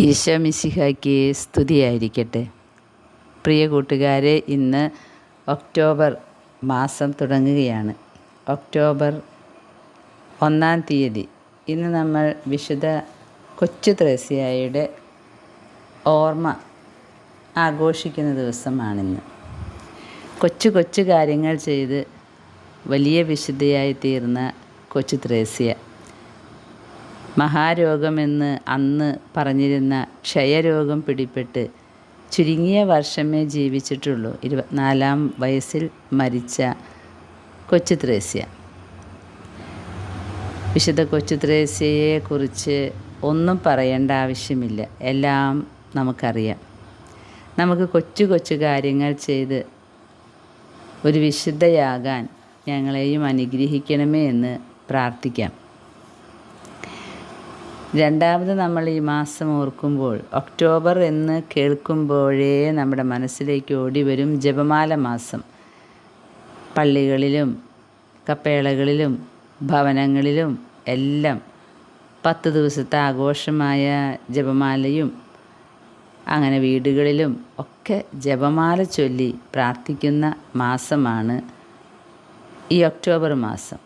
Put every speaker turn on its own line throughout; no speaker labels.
ഈശോ മിശിഹായ്ക്ക് സ്തുതിയായിരിക്കട്ടെ. പ്രിയ കൂട്ടുകാരെ ഇന്ന് ഒക്ടോബർ മാസം തുടങ്ങുകയാണ്. ഒക്ടോബർ ഒന്നാം തീയതി. ഇന്ന് നമ്മൾ വിശുദ്ധ കൊച്ചു ത്രേസ്യായുടെ ഓർമ്മ ആഘോഷിക്കുന്ന ദിവസമാണിന്ന്. കൊച്ചു കൊച്ചു കാര്യങ്ങൾ ചെയ്ത് വലിയ വിശുദ്ധയായി തീർന്ന കൊച്ചു ത്രേസ്യ മഹാരോഗമെന്ന് അന്ന് പറഞ്ഞിരുന്ന ക്ഷയരോഗം പിടിപ്പെട്ട് ചുരുങ്ങിയ വർഷമേ ജീവിച്ചിട്ടുള്ളൂ. ഇരുപത്തിനാലാം വയസ്സിൽ മരിച്ച കൊച്ചു ത്രേസ്യ. വിശുദ്ധ കൊച്ചു ത്രേസ്യയെക്കുറിച്ച് ഒന്നും പറയേണ്ട ആവശ്യമില്ല. എല്ലാം നമുക്കറിയാം. നമുക്ക് കൊച്ചു കൊച്ചു കാര്യങ്ങൾ ചെയ്ത് ഒരു വിശുദ്ധയാകാൻ ഞങ്ങളെയും അനുഗ്രഹിക്കണമേ എന്ന് പ്രാർത്ഥിക്കാം. രണ്ടാമത് നമ്മൾ ഈ മാസം ഓർക്കുമ്പോൾ ഒക്ടോബർ എന്ന് കേൾക്കുമ്പോഴേ നമ്മുടെ മനസ്സിലേക്ക് ഓടി വരും ജപമാല മാസം. പള്ളികളിലും കപ്പേളകളിലും ഭവനങ്ങളിലും എല്ലാം പത്ത് ദിവസത്തെ ആഘോഷമായ ജപമാലയും അങ്ങനെ വീടുകളിലും ഒക്കെ ജപമാല ചൊല്ലി പ്രാർത്ഥിക്കുന്ന മാസമാണ് ഈ ഒക്ടോബർ മാസം.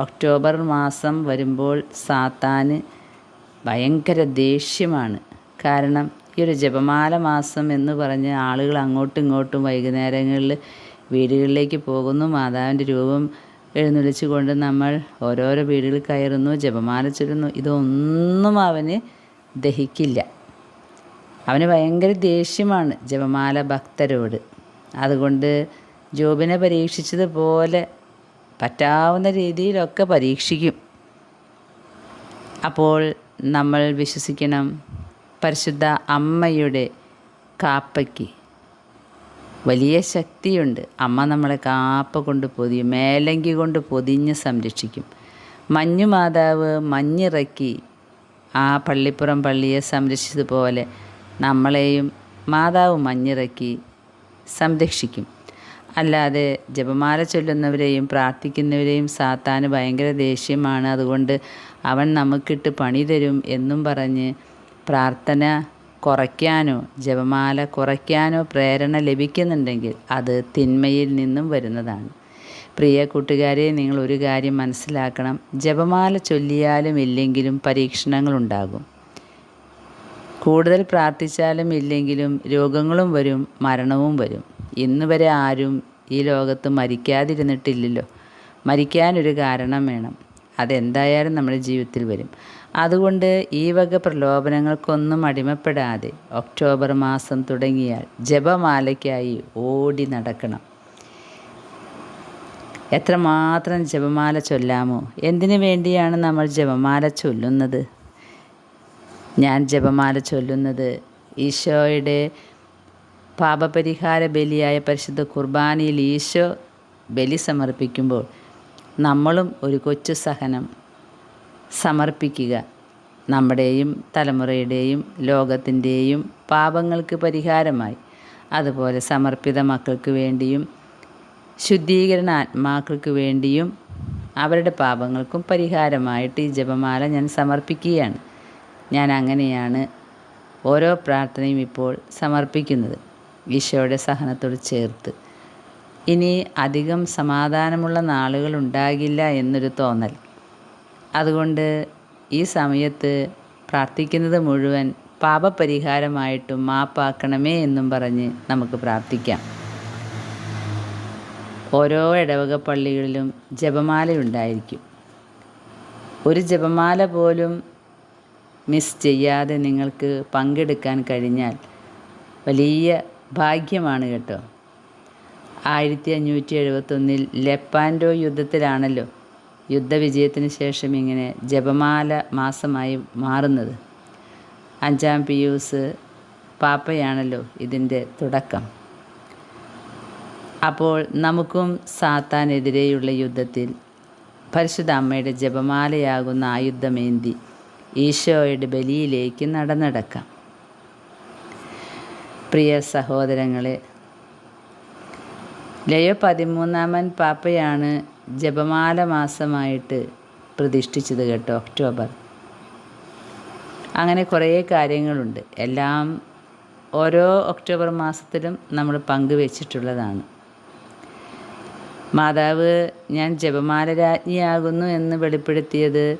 ഒക്ടോബർ മാസം വരുമ്പോൾ സാത്താന് ഭയങ്കര ദേഷ്യമാണ്. കാരണം ഈ ഒരു ജപമാല മാസം എന്ന് പറഞ്ഞ് ആളുകൾ അങ്ങോട്ടും ഇങ്ങോട്ടും വൈകുന്നേരങ്ങളിൽ വീടുകളിലേക്ക് പോകുന്നു. മാതാവിന്റെ രൂപം എഴുന്നൊളിച്ചു കൊണ്ട് നമ്മൾ ഓരോരോ വീടുകളിൽ കയറുന്നു ജപമാല ചൊല്ലുന്നു. ഇതൊന്നും അവന് ദഹിക്കില്ല. അവന് ഭയങ്കര ദേഷ്യമാണ് ജപമാല ഭക്തരോട്. അതുകൊണ്ട് ജോബിനെ പരീക്ഷിച്ചതുപോലെ പറ്റാവുന്ന രീതിയിലൊക്കെ പരീക്ഷിക്കും. അപ്പോൾ നമ്മൾ വിശ്വസിക്കണം. പരിശുദ്ധ അമ്മയുടെ കാപ്പയ്ക്ക്. വലിയ ശക്തിയുണ്ട്. അമ്മ നമ്മളെ കാപ്പ കൊണ്ട് പൊതിയും മേലങ്കി കൊണ്ട് പൊതിഞ്ഞ് സംരക്ഷിക്കും. മഞ്ഞു മാതാവ് മഞ്ഞിറക്കി ആ പള്ളിപ്പുറം പള്ളിയെ സംരക്ഷിച്ചതുപോലെ നമ്മളെയും മാതാവ് മഞ്ഞിറക്കി സംരക്ഷിക്കും. അല്ലാതെ ജപമാല ചൊല്ലുന്നവരെയും പ്രാർത്ഥിക്കുന്നവരെയും സാത്താന് ഭയങ്കര ദേഷ്യമാണ്. അതുകൊണ്ട് അവൻ നമുക്കിട്ട് പണി തരും എന്നും പറഞ്ഞ് പ്രാർത്ഥന കുറയ്ക്കാനോ ജപമാല കുറയ്ക്കാനോ പ്രേരണ ലഭിക്കുന്നുണ്ടെങ്കിൽ അത് തിന്മയിൽ നിന്നും വരുന്നതാണ്. പ്രിയ കൂട്ടുകാരെ നിങ്ങൾ ഒരു കാര്യം മനസ്സിലാക്കണം. ജപമാല ചൊല്ലിയാലും ഇല്ലെങ്കിലും പരീക്ഷണങ്ങളുണ്ടാകും കൂടുതൽ പ്രാർത്ഥിച്ചാലും ഇല്ലെങ്കിലും രോഗങ്ങളും വരും മരണവും വരും. ഇന്ന് വരെ ആരും ഈ ലോകത്ത് മരിക്കാതിരുന്നിട്ടില്ലല്ലോ. മരിക്കാനൊരു കാരണം വേണം. അതെന്തായാലും നമ്മുടെ ജീവിതത്തിൽ വരും. അതുകൊണ്ട് ഈ വക പ്രലോഭനങ്ങൾക്കൊന്നും അടിമപ്പെടാതെ ഒക്ടോബർ മാസം തുടങ്ങിയാൽ ജപമാലയ്ക്കായി ഓടി നടക്കണം. എത്രമാത്രം ജപമാല ചൊല്ലാമോ? എന്തിനു വേണ്ടിയാണ് നമ്മൾ ജപമാല ചൊല്ലുന്നത്? ഞാൻ ജപമാല ചൊല്ലുന്നത് ഈശോയുടെ പാപപരിഹാര ബലിയായ പരിശുദ്ധ കുർബാനയിൽ ഈശോ ബലി സമർപ്പിക്കുമ്പോൾ നമ്മളും ഒരു കൊച്ചു സഹനം സമർപ്പിക്കുക. നമ്മുടെയും തലമുറയുടെയും ലോകത്തിന്റെയും പാപങ്ങൾക്ക് പരിഹാരമായി. അതുപോലെ സമർപ്പിത മക്കൾക്ക് വേണ്ടിയും ശുദ്ധീകരണ ആത്മാക്കൾക്ക് വേണ്ടിയും അവരുടെ പാപങ്ങൾക്കും പരിഹാരമായിട്ട് ഈ ജപമാല ഞാൻ സമർപ്പിക്കുകയാണ്. ഞാൻ അങ്ങനെയാണ് ഓരോ പ്രാർത്ഥനയും ഇപ്പോൾ സമർപ്പിക്കുന്നത്. ഈശോയുടെ സഹനത്തോട് ചേർത്ത് ഇനി അധികം സമാധാനമുള്ള നാളുകൾ ഉണ്ടാകില്ല എന്നൊരു തോന്നൽ. അതുകൊണ്ട് ഈ സമയത്ത് പ്രാർത്ഥിക്കുന്നത് മുഴുവൻ പാപപരിഹാരമായിട്ടും മാപ്പാക്കണമേ എന്നും പറഞ്ഞ് നമുക്ക് പ്രാർത്ഥിക്കാം. ഓരോ ഇടവക പള്ളികളിലും ജപമാലയുണ്ടായിരിക്കും ഒരു ജപമാല പോലും മിസ് ചെയ്യാതെ നിങ്ങൾക്ക് പങ്കെടുക്കാൻ കഴിഞ്ഞാൽ വലിയ ഭാഗ്യമാണ് കേട്ടോ. ആയിരത്തി അഞ്ഞൂറ്റി എഴുപത്തൊന്നിൽ ലെപ്പാൻഡോ യുദ്ധത്തിലാണല്ലോ യുദ്ധവിജയത്തിന് ശേഷം ഇങ്ങനെ ജപമാല മാസമായി മാറുന്നത്. അഞ്ചാം പിയൂസ് പാപ്പയാണല്ലോ ഇതിന്റെ തുടക്കം. അപ്പോൾ നമുക്കും സാത്താനെതിരെയുള്ള യുദ്ധത്തിൽ പരിശുദ്ധ അമ്മയുടെ ജപമാലയാകുന്ന ആയുധമേന്തി ഈശോയുടെ ബലിയിലേക്ക് നടന്നടക്കാം. പ്രിയ സഹോദരങ്ങളെ ലയോ പതിമൂന്നാമൻ പാപ്പയാണ് ജപമാല മാസമായിട്ട് പ്രതിഷ്ഠിച്ചത് കേട്ടോ ഒക്ടോബർ. അങ്ങനെ കുറേ കാര്യങ്ങളുണ്ട്. എല്ലാം ഓരോ ഒക്ടോബർ മാസത്തിലും നമ്മൾ പങ്കുവച്ചിട്ടുള്ളതാണ്. മാതാവ് ഞാൻ ജപമാല രാജ്ഞിയാകുന്നു എന്ന് വെളിപ്പെടുത്തിയത്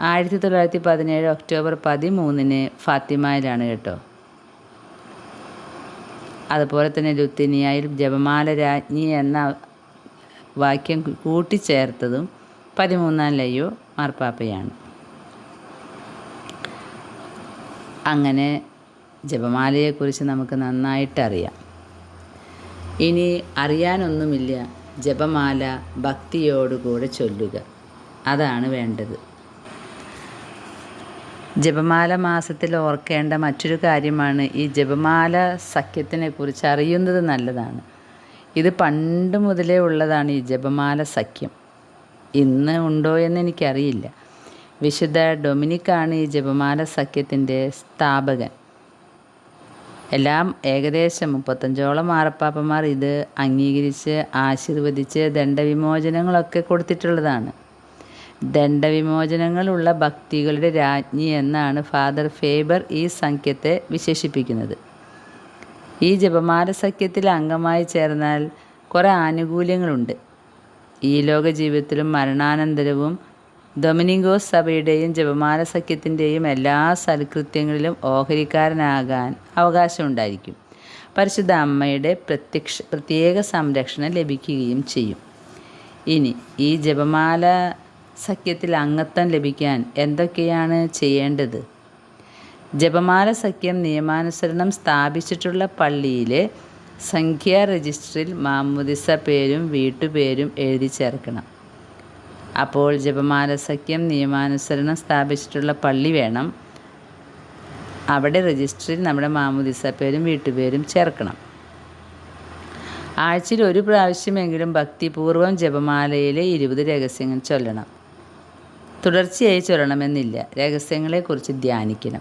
ആയിരത്തി തൊള്ളായിരത്തി പതിനേഴ് ഒക്ടോബർ പതിമൂന്നിന് ഫാത്തിമയിലാണ് കേട്ടോ. അതുപോലെ തന്നെ ലുത്തിനിയായിൽ ജപമാല രാജ്ഞി എന്ന വാക്യം കൂട്ടിച്ചേർത്തതും പതിമൂന്നാം ലയോ മാർപ്പാപ്പയാണ്. അങ്ങനെ ജപമാലയെക്കുറിച്ച് നമുക്ക് നന്നായിട്ടറിയാം. ഇനി അറിയാനൊന്നുമില്ല ജപമാല ഭക്തിയോടുകൂടെ ചൊല്ലുക. അതാണ് വേണ്ടത്. ജപമാല മാസത്തിൽ ഓർക്കേണ്ട മറ്റൊരു കാര്യമാണ് ഈ ജപമാല സഖ്യത്തിനെ കുറിച്ച് അറിയുന്നത് നല്ലതാണ്. ഇത് പണ്ട് മുതലേ ഉള്ളതാണ് ഈ ജപമാല സഖ്യം. ഇന്ന് ഉണ്ടോ എന്ന് എനിക്കറിയില്ല. വിശുദ്ധ ഡൊമിനിക്കാണ് ഈ ജപമാല സഖ്യത്തിന്റെ സ്ഥാപകൻ. എല്ലാം ഏകദേശം മുപ്പത്തഞ്ചോളം മാറപ്പാപ്പന്മാർ ഇത് അംഗീകരിച്ച് ആശീർവദിച്ച് ദണ്ഡവിമോചനങ്ങളൊക്കെ കൊടുത്തിട്ടുള്ളതാണ്. ദണ്ഡവിമോചനങ്ങളുള്ള ഭക്തികളുടെ രാജ്ഞി എന്നാണ് ഫാദർ ഫേബർ ഈ സംഖ്യത്തെ വിശേഷിപ്പിക്കുന്നത്. ഈ ജപമാല സഖ്യത്തിൽ അംഗമായി ചേർന്നാൽ കുറേ ആനുകൂല്യങ്ങളുണ്ട്. ഈ ലോക ജീവിതത്തിലും മരണാനന്തരവും ഡൊമിനിഗോസ് സഭയുടെയും ജപമാല സഖ്യത്തിന്റെയും എല്ലാ സൽകൃത്യങ്ങളിലും ഓഹരിക്കാരനാകാൻ അവകാശമുണ്ടായിരിക്കും. പരിശുദ്ധ അമ്മയുടെ പ്രത്യക്ഷ പ്രത്യേക സംരക്ഷണം ലഭിക്കുകയും ചെയ്യും. ഇനി ഈ ജപമാല സഖ്യത്തിൽ അംഗത്വം ലഭിക്കാൻ എന്തൊക്കെയാണ് ചെയ്യേണ്ടത്? ജപമാല സഖ്യം നിയമാനുസരണം സ്ഥാപിച്ചിട്ടുള്ള പള്ളിയിലെ സംഖ്യാ രജിസ്റ്ററിൽ മാമുദിസ പേരും വീട്ടുപേരും എഴുതി ചേർക്കണം. അപ്പോൾ ജപമാല സഖ്യം നിയമാനുസരണം സ്ഥാപിച്ചിട്ടുള്ള പള്ളി വേണം. അവിടെ രജിസ്റ്ററിൽ നമ്മുടെ മാമുദിസ പേരും വീട്ടുപേരും ചേർക്കണം. ആഴ്ചയിൽ ഒരു പ്രാവശ്യമെങ്കിലും ഭക്തിപൂർവം ജപമാലയിലെ ഇരുപത് രഹസ്യങ്ങൾ ചൊല്ലണം. തുടർച്ചയായി ചൊരണമെന്നില്ല. രഹസ്യങ്ങളെക്കുറിച്ച് ധ്യാനിക്കണം.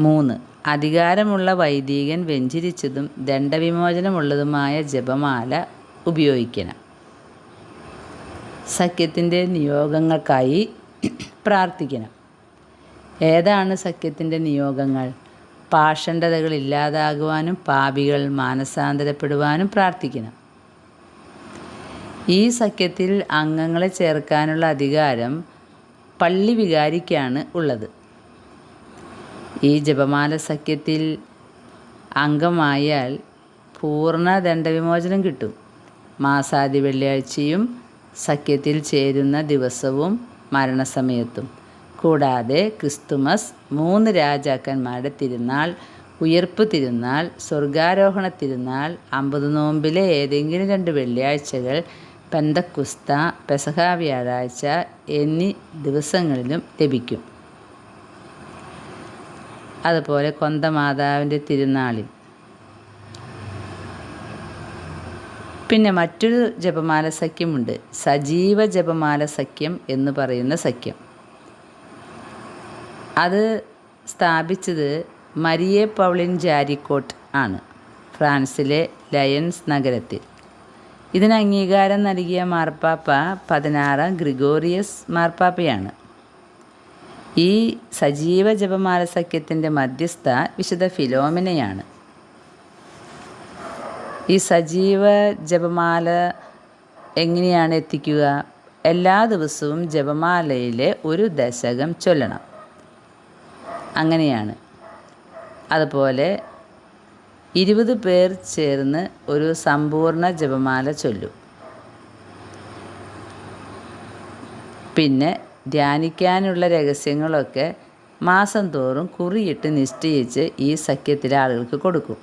മൂന്ന്. അധികാരമുള്ള വൈദികൻ വെഞ്ചിരിച്ചതും ദണ്ഡവിമോചനമുള്ളതുമായ ജപമാല ഉപയോഗിക്കണം. സഖ്യത്തിന്റെ നിയോഗങ്ങൾക്കായി പ്രാർത്ഥിക്കണം. ഏതാണ് സഖ്യത്തിന്റെ നിയോഗങ്ങൾ? പാഷണ്ഡതകൾ ഇല്ലാതാകുവാനും പാപികൾ മാനസാന്തരപ്പെടുവാനും പ്രാർത്ഥിക്കണം. ഈ സഖ്യത്തിൽ അംഗങ്ങളെ ചേർക്കാനുള്ള അധികാരം പള്ളി വികാരിക്കാണ് ഉള്ളത്. ഈ ജപമാല സഖ്യത്തിൽ അംഗമായാൽ പൂർണ ദണ്ഡവിമോചനം കിട്ടും. മാസാദി വെള്ളിയാഴ്ചയും സഖ്യത്തിൽ ചേരുന്ന ദിവസവും മരണസമയത്തും. കൂടാതെ ക്രിസ്തുമസ് മൂന്ന് രാജാക്കന്മാരുടെ തിരുനാൾ ഉയർപ്പ് തിരുനാൾ സ്വർഗാരോഹണ തിരുനാൾ അമ്പത് നോമ്പിലെ ഏതെങ്കിലും രണ്ട് വെള്ളിയാഴ്ചകൾ പെന്തക്കുസ്ത പെസഹ വ്യാഴാഴ്ച എന്നീ ദിവസങ്ങളിലും ലഭിക്കും. അതുപോലെ കൊന്തമാതാവിന്റെ തിരുനാളിൽ. പിന്നെ മറ്റൊരു ജപമാല സഖ്യമുണ്ട്. സജീവ ജപമാല സഖ്യം എന്ന് പറയുന്ന സഖ്യം. അത് സ്ഥാപിച്ചത് മരിയെ പൗളിൻ ജാരിക്കോട്ട് ആണ് ഫ്രാൻസിലെ ലയൻസ് നഗരത്തിൽ. ഇതിന് അംഗീകാരം നൽകിയ മാർപ്പാപ്പ പതിനാറാം ഗ്രിഗോറിയസ് മാർപ്പാപ്പയാണ്. ഈ സജീവ ജപമാല സഖ്യത്തിന്റെ മധ്യസ്ഥ വിശുദ്ധ ഫിലോമിനയാണ്. ഈ സജീവ ജപമാല എങ്ങനെയാണ് എത്തിക്കുക? എല്ലാ ദിവസവും ജപമാലയിലെ ഒരു ദശകം ചൊല്ലണം. അങ്ങനെയാണ്. അതുപോലെ ഇരുപത് പേർ ചേർന്ന് ഒരു സമ്പൂർണ ജപമാല ചൊല്ലും. പിന്നെ ധ്യാനിക്കാനുള്ള രഹസ്യങ്ങളൊക്കെ മാസം തോറും കുറിയിട്ട് നിശ്ചയിച്ച് ഈ സഖ്യത്തിലെ ആളുകൾക്ക് കൊടുക്കും.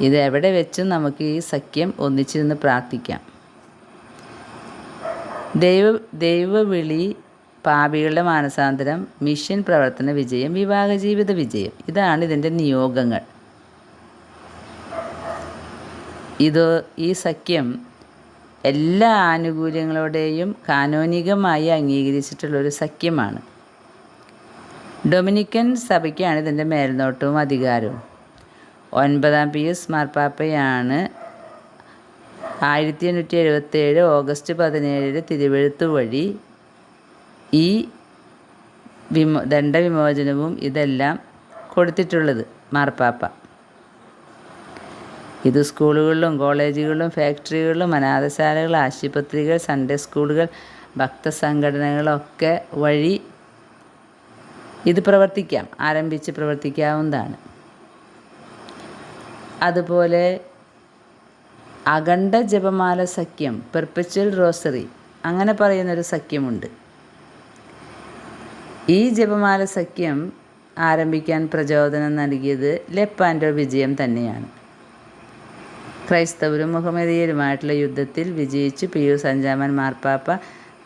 ഇത് എവിടെ വെച്ചും നമുക്ക് ഈ സഖ്യം ഒന്നിച്ചിരുന്ന് പ്രാർത്ഥിക്കാം. ദൈവ ദൈവവിളി പാപികളുടെ മാനസാന്തരം മിഷൻ പ്രവർത്തന വിജയം വിവാഹ ജീവിത വിജയം ഇതാണ് ഇതിന്റെ നിയോഗങ്ങൾ. ഇത് ഈ സഖ്യം എല്ലാ ആനുകൂല്യങ്ങളോടെയും കാനോനികമായി അംഗീകരിച്ചിട്ടുള്ളൊരു സഖ്യമാണ്. ഡൊമിനിക്കൻ സഭയ്ക്കാണ് ഇതിന്റെ മേൽനോട്ടവും അധികാരവും. ഒൻപതാം പിയൂസ് മാർപ്പാപ്പയാണ് ആയിരത്തി എണ്ണൂറ്റി എഴുപത്തേഴ് ഓഗസ്റ്റ് പതിനേഴിന് തിരുവഴുത്തു വഴി ഈ വിമോ ദണ്ഡവിമോചനവും ഇതെല്ലാം കൊടുത്തിട്ടുള്ളത് മാർപ്പാപ്പ. ഇത് സ്കൂളുകളിലും കോളേജുകളിലും ഫാക്ടറികളിലും അനാഥശാലകൾ ആശുപത്രികൾ സൺഡേ സ്കൂളുകൾ ഭക്തസംഘടനകളൊക്കെ വഴി ഇത് പ്രവർത്തിക്കാം ആരംഭിച്ച് പ്രവർത്തിക്കാവുന്നതാണ്. അതുപോലെ അഖണ്ഡ ജപമാല സഖ്യം പെർപ്പച്വൽ റോസറി അങ്ങനെ പറയുന്നൊരു സഖ്യമുണ്ട്. ഈ ജപമാല സഖ്യം ആരംഭിക്കാൻ പ്രചോദനം നൽകിയത് ലെപ്പാൻഡോ വിജയം തന്നെയാണ്. ക്രൈസ്തവരും മുഹമ്മദീയരുമായിട്ടുള്ള യുദ്ധത്തിൽ വിജയിച്ച് പിയൂസ് അഞ്ചാമൻ മാർപ്പാപ്പ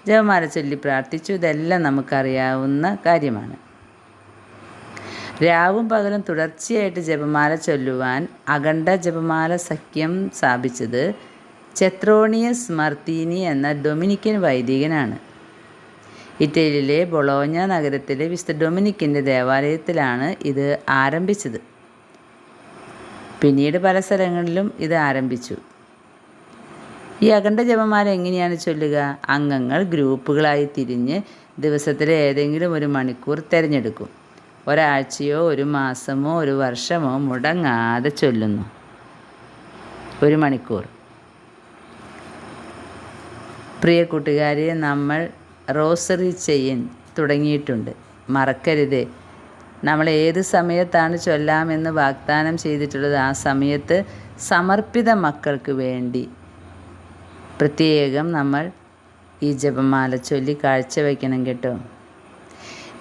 ജപമാല ചൊല്ലി പ്രാർത്ഥിച്ചു. ഇതെല്ലാം നമുക്കറിയാവുന്ന കാര്യമാണ്. രാവും പകലും തുടർച്ചയായിട്ട് ജപമാല ചൊല്ലുവാൻ അഖണ്ഡ ജപമാല സഖ്യം സ്ഥാപിച്ചത് ചെത്രോണിയസ് മർത്തീനി എന്ന ഡൊമിനിക്കൻ വൈദികനാണ്. ഇറ്റലിയിലെ ബൊളോഞ്ഞ നഗരത്തിലെ വിശുദ്ധ ഡൊമിനിക്കിന്റെ ദേവാലയത്തിലാണ് ഇത് ആരംഭിച്ചത്. പിന്നീട് പല സ്ഥലങ്ങളിലും ഇത് ആരംഭിച്ചു. ഈ അഖണ്ഡ ജപമാല എങ്ങനെയാണ് ചൊല്ലുക? അംഗങ്ങൾ ഗ്രൂപ്പുകളായി തിരിഞ്ഞ് ദിവസത്തിലെ ഏതെങ്കിലും ഒരു മണിക്കൂർ തിരഞ്ഞെടുക്കും. ഒരാഴ്ചയോ ഒരു മാസമോ ഒരു വർഷമോ മുടങ്ങാതെ ചൊല്ലുന്നു. ഒരു മണിക്കൂർ. പ്രിയ കൂട്ടുകാരെ നമ്മൾ റോസറി ചെയ്യൻ തുടങ്ങിയിട്ടുണ്ട്. മറക്കരുത്. നമ്മൾ ഏത് സമയത്താണ് ചൊല്ലാമെന്ന് വാഗ്ദാനം ചെയ്തിട്ടുള്ളത് ആ സമയത്ത് സമർപ്പിത മക്കൾക്ക് വേണ്ടി പ്രത്യേകം നമ്മൾ ഈ ജപമാല ചൊല്ലി കാഴ്ചവെക്കണം കേട്ടോ.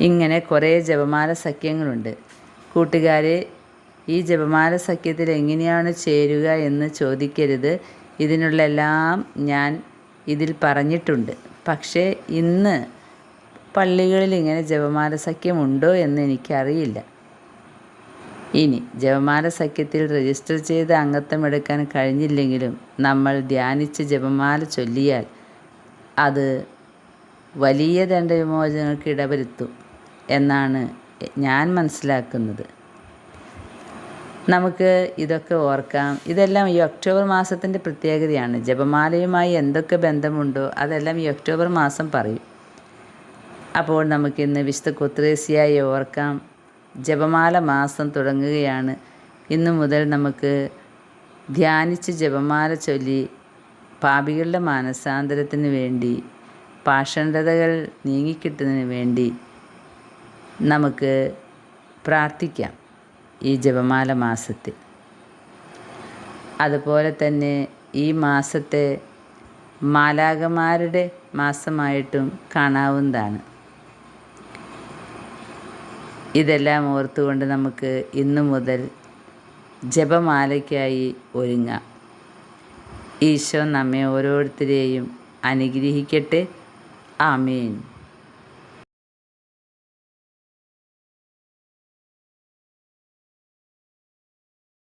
ഇങ്ങനെ കുറേ ജപമാല സഖ്യങ്ങളുണ്ട്. കൂട്ടുകാരെ ഈ ജപമാല സഖ്യത്തിൽ എങ്ങനെയാണ് ചേരുക എന്ന് ചോദിക്കരുത്. ഇതിനുള്ള എല്ലാം ഞാൻ ഇതിൽ പറഞ്ഞിട്ടുണ്ട്. പക്ഷേ ഇന്ന് പള്ളികളിൽ ഇങ്ങനെ ജപമാല സഖ്യമുണ്ടോ എന്ന് എനിക്കറിയില്ല. ഇനി ജപമാല സഖ്യത്തിൽ രജിസ്റ്റർ ചെയ്ത് അംഗത്വം എടുക്കാൻ കഴിഞ്ഞില്ലെങ്കിലും നമ്മൾ ധ്യാനിച്ച് ജപമാല ചൊല്ലിയാൽ അത് വലിയ ദണ്ഡവിമോചനങ്ങൾക്ക് ഇടവരുത്തും എന്നാണ് ഞാൻ മനസ്സിലാക്കുന്നത്. നമുക്ക് ഇതൊക്കെ ഓർക്കാം. ഇതെല്ലാം ഈ ഒക്ടോബർ മാസത്തിന്റെ പ്രത്യേകതയാണ്. ജപമാലയുമായി എന്തൊക്കെ ബന്ധമുണ്ടോ അതെല്ലാം ഈ ഒക്ടോബർ മാസം പറയും. അപ്പോൾ നമുക്കിന്ന് വിശുദ്ധ കൊത്രേസിയായി ഓർക്കാം. ജപമാല മാസം തുടങ്ങുകയാണ്. ഇന്നു മുതൽ നമുക്ക് ധ്യാനിച്ച് ജപമാല ചൊല്ലി പാപികളുടെ മാനസാന്തരത്തിന് വേണ്ടി പാഷണ്ഡതകൾ നീങ്ങിക്കിട്ടുന്നതിന് വേണ്ടി നമുക്ക് പ്രാർത്ഥിക്കാം ഈ ജപമാല മാസത്തിൽ. അതുപോലെ തന്നെ ഈ മാസത്തെ മാലാകമാരുടെ മാസമായിട്ടും കാണാവുന്നതാണ്. ഇതെല്ലാം ഓർത്തുകൊണ്ട് നമുക്ക് ഇന്നു മുതൽ ജപമാലയ്ക്കായി ഒരുങ്ങാം. ഈശോ നമ്മെ ഓരോരുത്തരെയും അനുഗ്രഹിക്കട്ടെ. ആമേൻ.